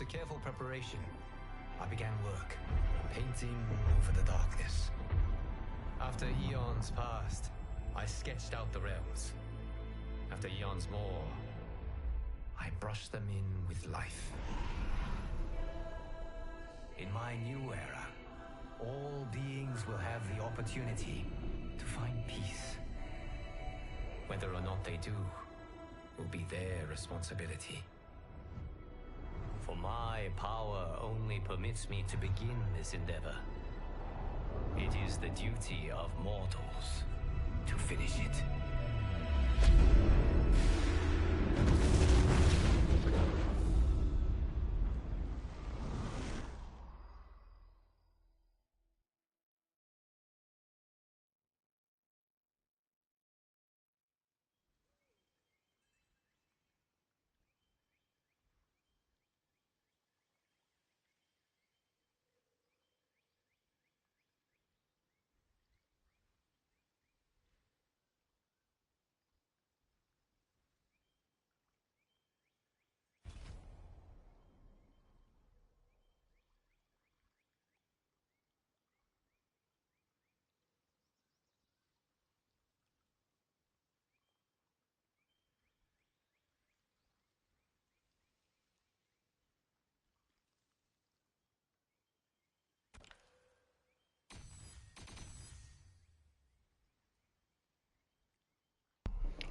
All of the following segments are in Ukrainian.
After careful preparation, I began work, painting over the darkness. After eons passed, I sketched out the realms. After eons more, I brushed them in with life. In my new era, all beings will have the opportunity to find peace. Whether or not they do will be their responsibility. For my power only permits me to begin this endeavor. It is the duty of mortals to finish it.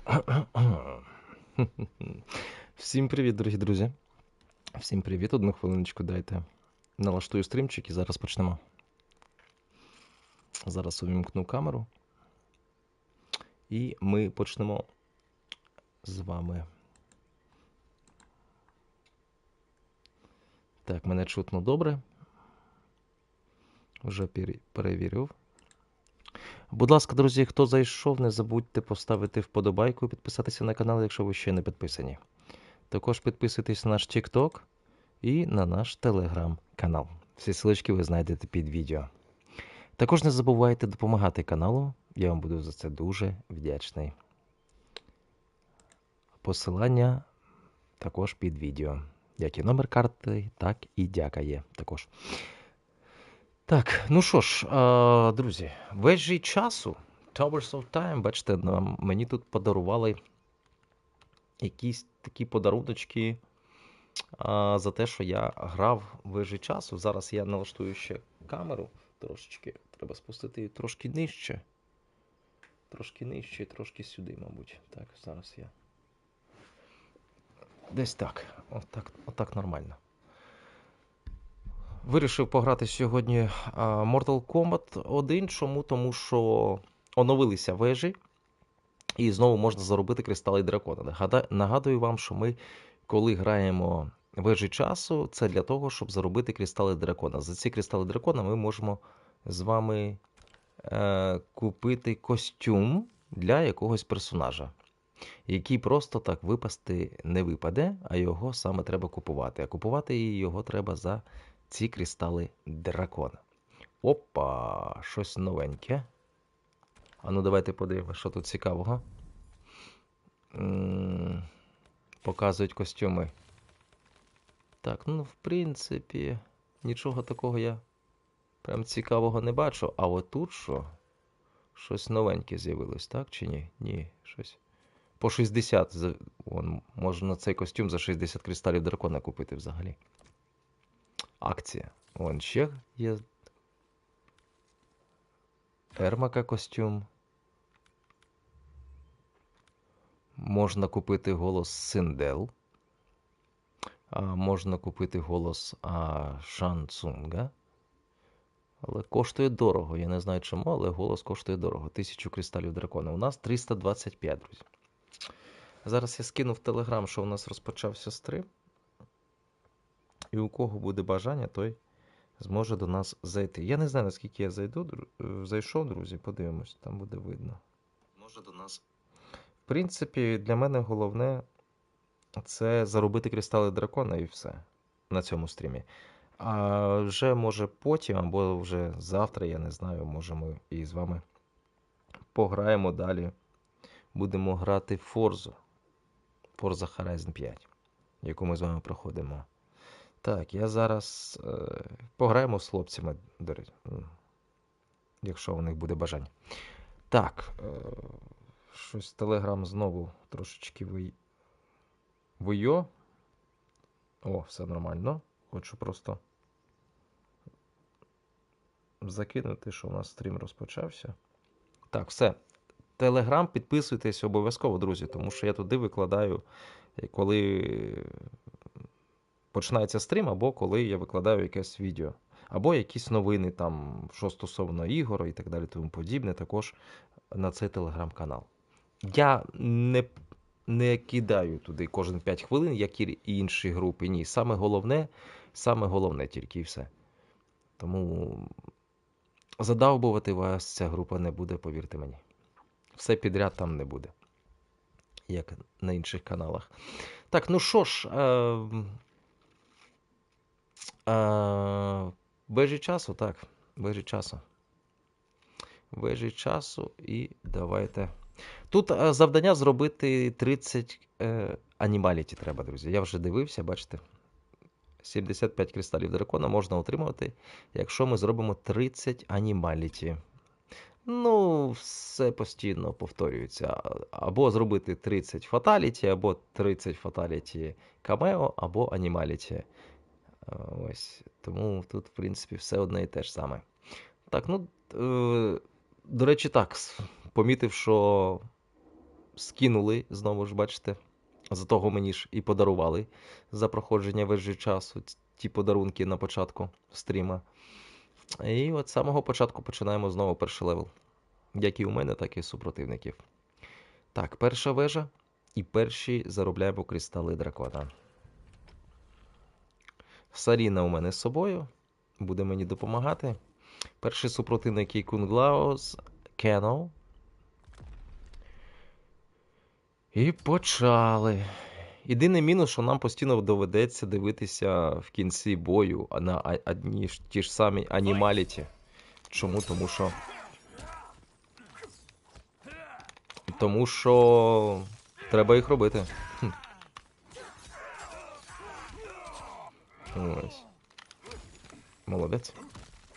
Всім привіт, дорогі друзі. Всім привіт. Одну хвилиночку дайте. Налаштую стрімчик і зараз почнемо. Зараз увімкну камеру. І ми почнемо з вами. Так, мене чутно добре. Вже перевірив. Будь ласка, друзі, хто зайшов, не забудьте поставити вподобайку і підписатися на канал, якщо ви ще не підписані. Також підписуйтесь на наш TikTok і на наш Telegram канал. Всі ссылочки ви знайдете під відео. Також не забувайте допомагати каналу, я вам буду за це дуже вдячний. Посилання також під відео. Як і номер карти, так і дяка є також. Так, ну що ж, а, друзі, вежі часу, Towers of Time, бачите, мені тут подарували якісь такі подаруночки а, за те, що я грав вежі часу. Зараз я налаштую ще камеру трошечки. Треба спустити її трошки нижче. Трошки нижче і трошки сюди, мабуть. Так, зараз я. Десь так. Отак, отак нормально. Вирішив пограти сьогодні Mortal Kombat 1. Чому? Тому що оновилися вежі, і знову можна заробити кристали дракона. Нагадую вам, що ми, коли граємо вежі часу, це для того, щоб заробити кристали дракона. За ці кристали дракона ми можемо з вами е, купити костюм для якогось персонажа, який просто так випасти не випаде, а його саме треба купувати. А купувати його треба за ці кристали дракона. Опа, щось новеньке. А ну давайте подивимося, що тут цікавого. Показують костюми. Так, ну, в принципі, нічого такого я прям цікавого не бачу. А от тут що? Щось новеньке з'явилось, так чи ні? Ні, щось. По 60. за- Вон, можна цей костюм за 60 кристалів дракона купити взагалі. Акція. Вон ще є. Ермака костюм. Можна купити голос Синдел. А, можна купити голос а, Шан Цунга. Але коштує дорого. Я не знаю чому, але голос коштує дорого. Тисячу кристалів дракона. У нас 325, друзі. Зараз я скину в Телеграм, що у нас розпочався стрим. І у кого буде бажання, той зможе до нас зайти. Я не знаю, наскільки я зайду, е, зайшов, друзі, подивимось, там буде видно. Може до нас. В принципі, для мене головне це заробити кристали дракона і все на цьому стрімі. А вже може потім, або вже завтра, я не знаю, може ми і з вами пограємо далі. Будемо грати Forza. Forza Horizon 5, яку ми з вами проходимо. Так, я зараз е, пограємо з хлопцями, якщо у них буде бажання. Так, е, щось Телеграм знову трошечки ви... вийо. О, все нормально. Хочу просто закинути, що у нас стрім розпочався. Так, все. Телеграм підписуйтесь обов'язково, друзі, тому що я туди викладаю, коли починається стрім, або коли я викладаю якесь відео, або якісь новини, там, що стосовно ігор і так далі, тому подібне, також на цей телеграм-канал. Я не, не кидаю туди кожен 5 хвилин, як і інші групи. Ні. Саме головне, саме головне тільки і все. Тому задовбувати вас ця група не буде, повірте мені. Все підряд там не буде, як на інших каналах. Так, ну що ж, е, вежі часу, так, вежі часу. Вежі часу і давайте. Тут завдання зробити 30 е, анімаліті треба, друзі. Я вже дивився, бачите. 75 кристалів дракона можна отримувати, якщо ми зробимо 30 анімаліті. Ну, все постійно повторюється. Або зробити 30 фаталіті, або 30 фаталіті камео, або анімаліті. Ось. Тому тут, в принципі, все одне і те ж саме. Так, ну, е, до речі, так, помітив, що скинули, знову ж бачите, за того мені ж і подарували за проходження вежі часу ті подарунки на початку стріма. І от з самого початку починаємо знову перший левел. Як і у мене, так і супротивників. Так, перша вежа. І перші заробляємо кристали дракона. Саріна у мене з собою. Буде мені допомагати. Перший супротивник і Кунглаус Кено. І почали. Єдиний мінус, що нам постійно доведеться дивитися в кінці бою на одні ті ж самі анімаліті. Чому? Тому що. Тому що треба їх робити. Ось. Молодець.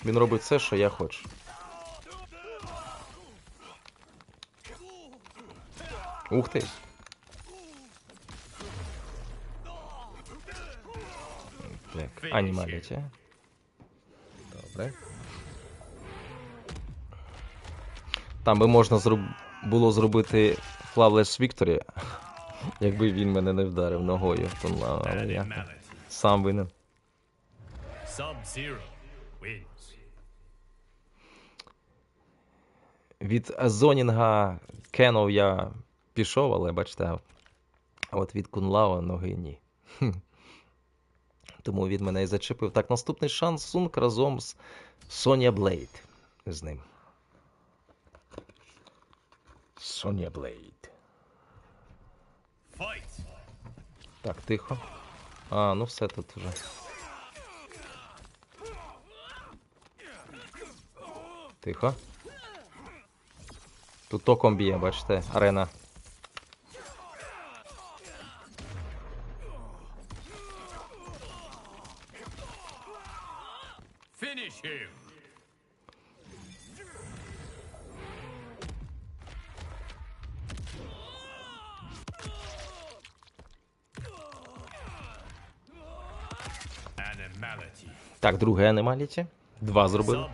Він робить все, що я хочу. Ух ти. Так, анімаліті. Добре. Там би можна зроб... було зробити Flawless Victory, якби він мене не вдарив ногою. То, я сам винен. Sub-Zero wins. Від Зонінга Кенов я пішов, але бачите, а от від Кунлао ноги ні. Тому він мене і зачепив. Так, наступний шанс Сунг разом з Соня Блейд. З ним. Соня Блейд. Fight. Так, тихо. А, ну все тут вже. Тихо. Тут током б'є, бачите, арена. Так, друге анімаліті. Два зробили.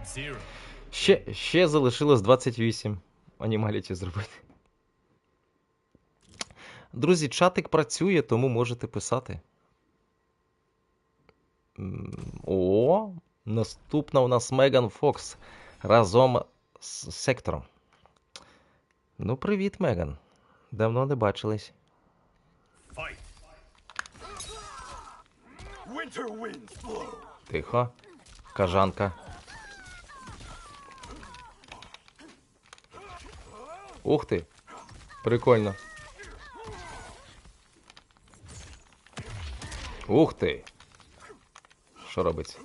Ще, ще залишилось 28 анімаліті зробити. Друзі, чатик працює, тому можете писати. О, наступна у нас Меган Фокс разом з сектором. Ну, привіт, Меган. Давно не бачились. Тихо. Кажанка. Ух ти. Прикольно. Ух ти. Що робиться?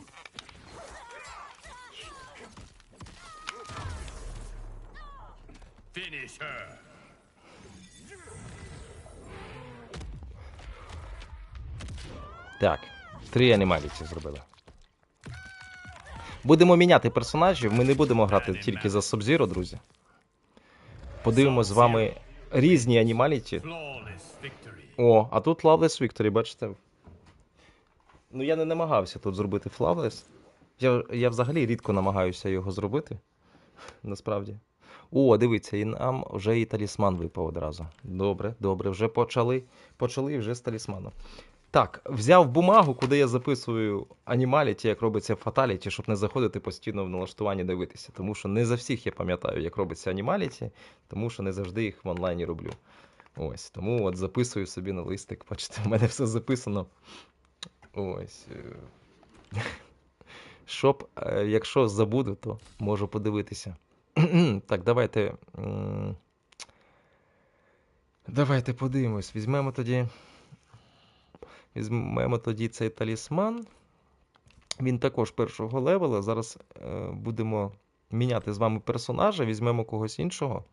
Так. Три анімаліті зробили. Будемо міняти персонажів, ми не будемо грати тільки за Сабзіро, друзі. Подивимось з вами різні анімаліті. О, а тут Flawless Victory, бачите? Ну, я не намагався тут зробити Flawless. Я, я взагалі рідко намагаюся його зробити. Насправді. О, дивіться, і нам вже і талісман випав одразу. Добре, добре, вже почали. Почали вже з талісманом. Так, взяв бумагу, куди я записую анімаліті, як робиться фаталіті, щоб не заходити постійно в налаштування дивитися. Тому що не за всіх я пам'ятаю, як робиться анімаліті, тому що не завжди їх в онлайні роблю. Ось, тому от записую собі на листик. Бачите, в мене все записано. Ось. е. Щоб, е, якщо забуду, то можу подивитися. так, давайте. Давайте подивимось. Візьмемо тоді. Візьмемо тоді цей талісман. Він також першого левела. Зараз е, будемо міняти з вами персонажа, візьмемо когось іншого.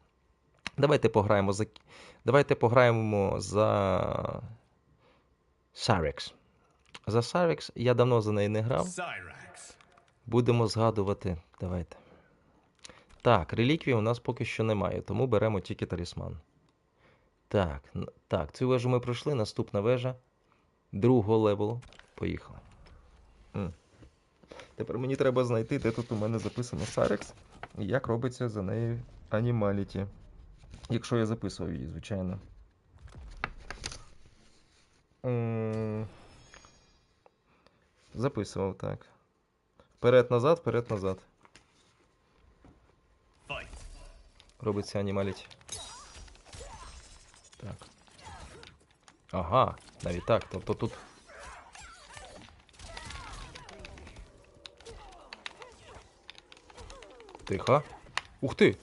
Давайте пограємо за. Давайте пограємо за. Сарекс. За Сарекс я давно за неї не грав. Будемо згадувати. Давайте. Так, реліквії у нас поки що немає, тому беремо тільки талісман. Так, так, цю вежу ми пройшли. Наступна вежа другого левелу. Поїхали. М. Тепер мені треба знайти, де тут у мене записано Сарекс і як робиться за нею анімаліті. Якщо я записував її, звичайно. М, Записував, так. Вперед-назад, вперед-назад. Робиться анімаліті. Так. Ага, навіть так. Тобто тут. Тихо. Ух ти!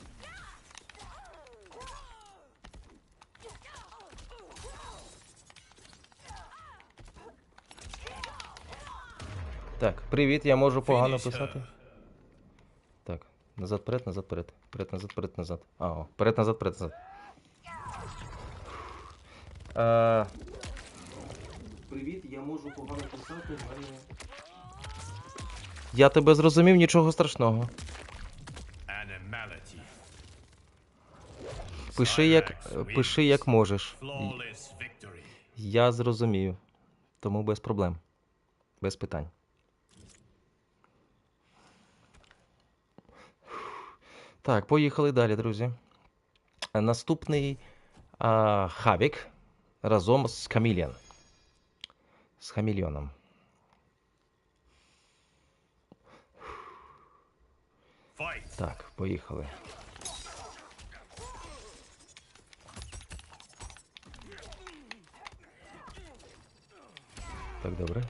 Так, привіт, я можу погано писати. Так, назад, вперед, назад, вперед. Вперед, назад, вперед, назад. А, о, вперед, назад, вперед, назад. А... Привіт, я можу погано писати, в мене. Я тебе зрозумів, нічого страшного. Пиши як, пиши як можеш. Я зрозумію. Тому без проблем. Без питань. Так, поїхали далі, друзі. Е, Наступний а, Хавік разом з Каміліан. З Хамільйоном. Fight. Так, поїхали. Так, добре.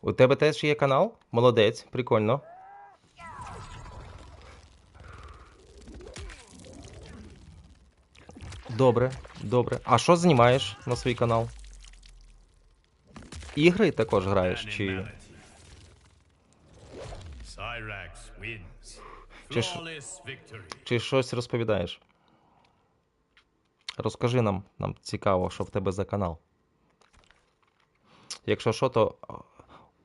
У тебе теж є канал? Молодець, прикольно. Добре, добре. А що знімаєш на свій канал? Ігри також граєш? Чи. Чи Чи щось розповідаєш? Розкажи нам, нам цікаво, що в тебе за канал. Якщо що, то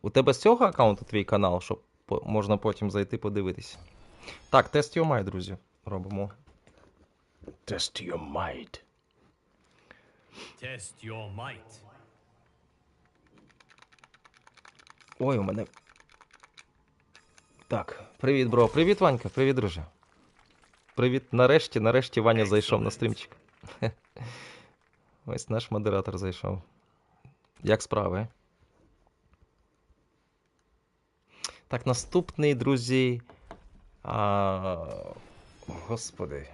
у тебе з цього аккаунту твій канал, щоб можна потім зайти подивитися. Так, тест your might, друзі. Робимо. Test your might. Test your might. Ой, у мене. Так, привіт, бро. Привіт, Ванька, привіт, друже. Привіт. Нарешті, нарешті Ваня зайшов на стрімчик. Ось наш модератор зайшов. Як справи? Так, наступний, друзі. А... Господи.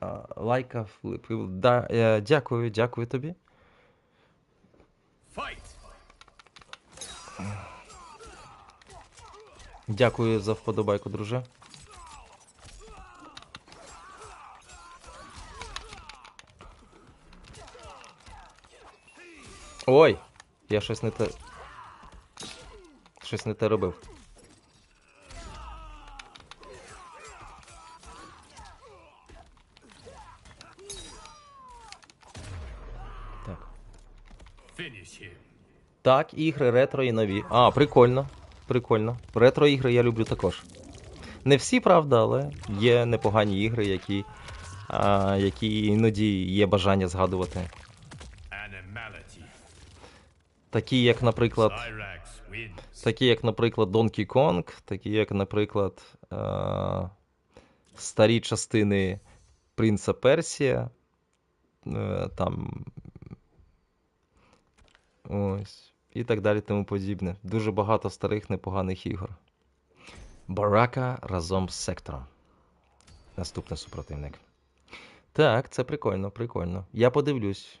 А, лайка вліпив. Да, е, дякую, дякую тобі. Дякую за вподобайку, друже. Ой! Я щось не те. Щось не те робив. Так. Так, ігри, ретро і нові. А, прикольно. Прикольно. Ретро ігри я люблю також. Не всі, правда, але є непогані ігри, які а, які іноді є бажання згадувати. Такі, як, наприклад, такі, як, наприклад, Donkey Kong, такі, як, наприклад, а, старі частини Принца Персія. е, Там. Ось. І так далі, тому подібне. Дуже багато старих непоганих ігор. Барака разом з сектором. Наступний супротивник. Так, це прикольно, прикольно. Я подивлюсь.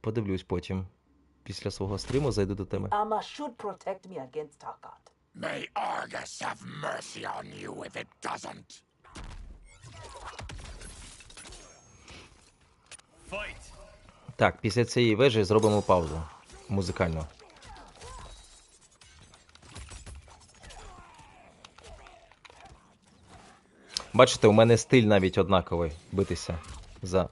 Подивлюсь потім. Після свого стріму зайду до теми. Amma should protect me against Takat. May Argus have mercy on you if it doesn't. Fight. Так, після цієї вежі зробимо паузу музикальну. Бачите, у мене стиль навіть однаковий битися за.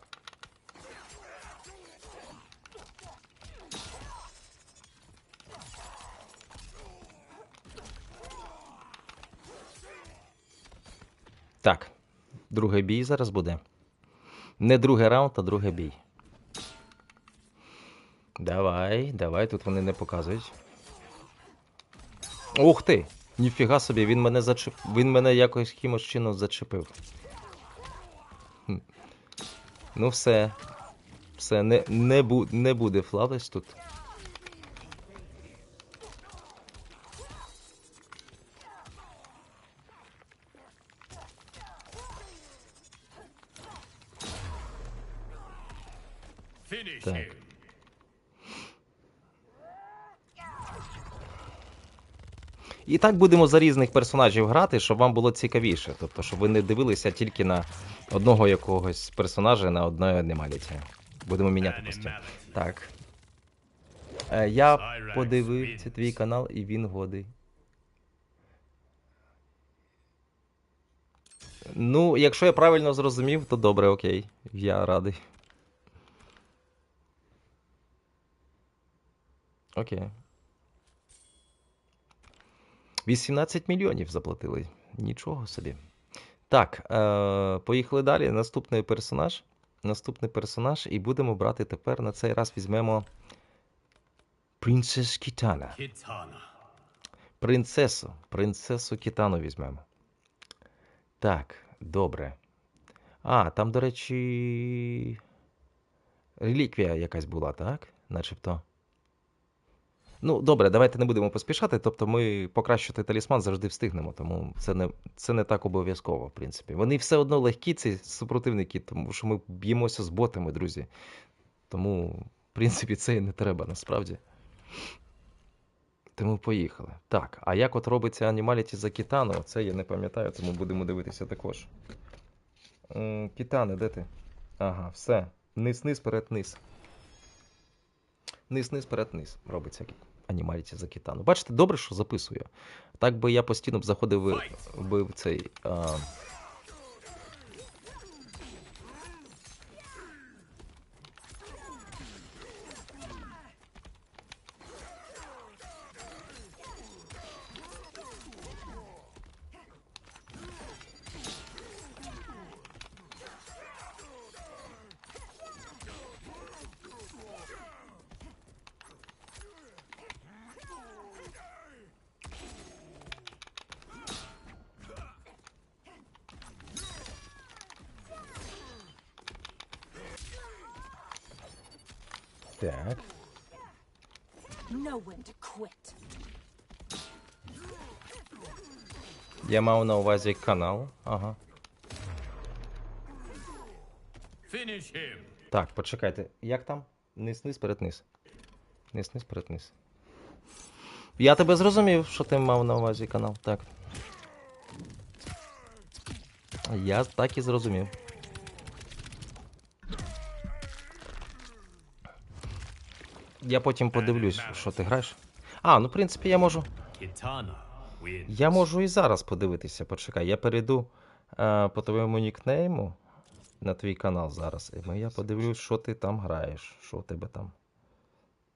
Так, другий бій зараз буде. Не другий раунд, а другий бій. Давай, давай, тут вони не показують. Ух ти! Ніфіга собі, він мене зачеп... Він мене якось якимось чином зачепив. Хм. Ну все. Все, не, не, бу... не буде флавлес тут. І так будемо за різних персонажів грати, щоб вам було цікавіше. Тобто, щоб ви не дивилися тільки на одного якогось персонажа на одної анімаліті. Будемо міняти постійно. Так. Е, я подивився твій канал і він годий. Ну, якщо я правильно зрозумів, то добре, окей. Я радий. Окей. 18 мільйонів заплатили. Нічого собі. Так, е, поїхали далі. Наступний персонаж. Наступний персонаж, і будемо брати тепер на цей раз візьмемо Принцес Кітана. Принцесу. Принцесу Кітану візьмемо. Так, добре. А, там, до речі. Реліквія якась була, так? Начебто. Ну, добре, давайте не будемо поспішати. Тобто ми покращити талісман завжди встигнемо, тому це не, це не так обов'язково, в принципі. Вони все одно легкі, ці супротивники, тому що ми б'ємося з ботами, друзі. Тому, в принципі, це і не треба насправді. Тому поїхали. Так, а як от робиться анімаліті за Кітану? Це я не пам'ятаю, тому будемо дивитися також. Кітане, де ти? Ага, все. Низ, низ, перед низ. Низ, низ, перед низ. Робиться анімаліті за Кітану. Бачите, добре, що записую. Так би я постійно б заходив би в цей. А... Quit. Я мав на увазі канал. Ага. Him. Так, почекайте. Як там? Низ, низ, перед низ. Низ, низ, перед низ. Я тебе зрозумів, що ти мав на увазі канал. Так. Я так і зрозумів. Я потім подивлюсь, що ти граєш. А, ну в принципі я можу. Я можу і зараз подивитися. Почекай, я перейду е, по твоєму нікнейму на твій канал зараз. І я подивлюсь, що ти там граєш. Що у тебе там.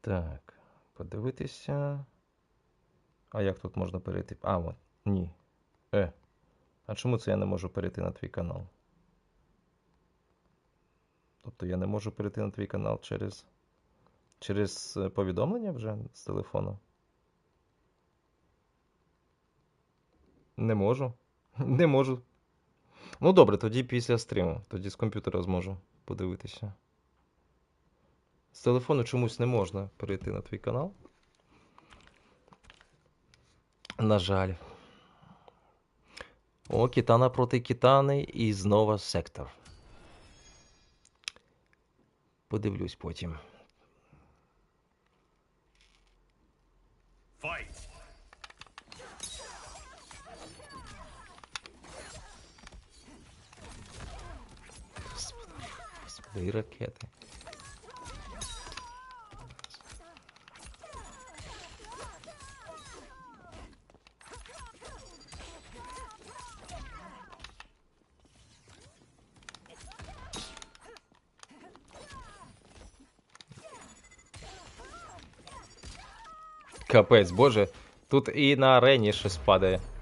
Так, подивитися. А як тут можна перейти? А, от, ні. Е. А чому це я не можу перейти на твій канал? Тобто я не можу перейти на твій канал через. Через е, повідомлення вже з телефону? Не можу. Не можу. Ну добре, тоді після стріму. Тоді з комп'ютера зможу подивитися. З телефону чомусь не можна перейти на твій канал. На жаль. О, Кітана проти Кітани і знову сектор. Подивлюсь потім. Господи, і ракети. Капець, боже, тут і на арені щось падає. Finish her!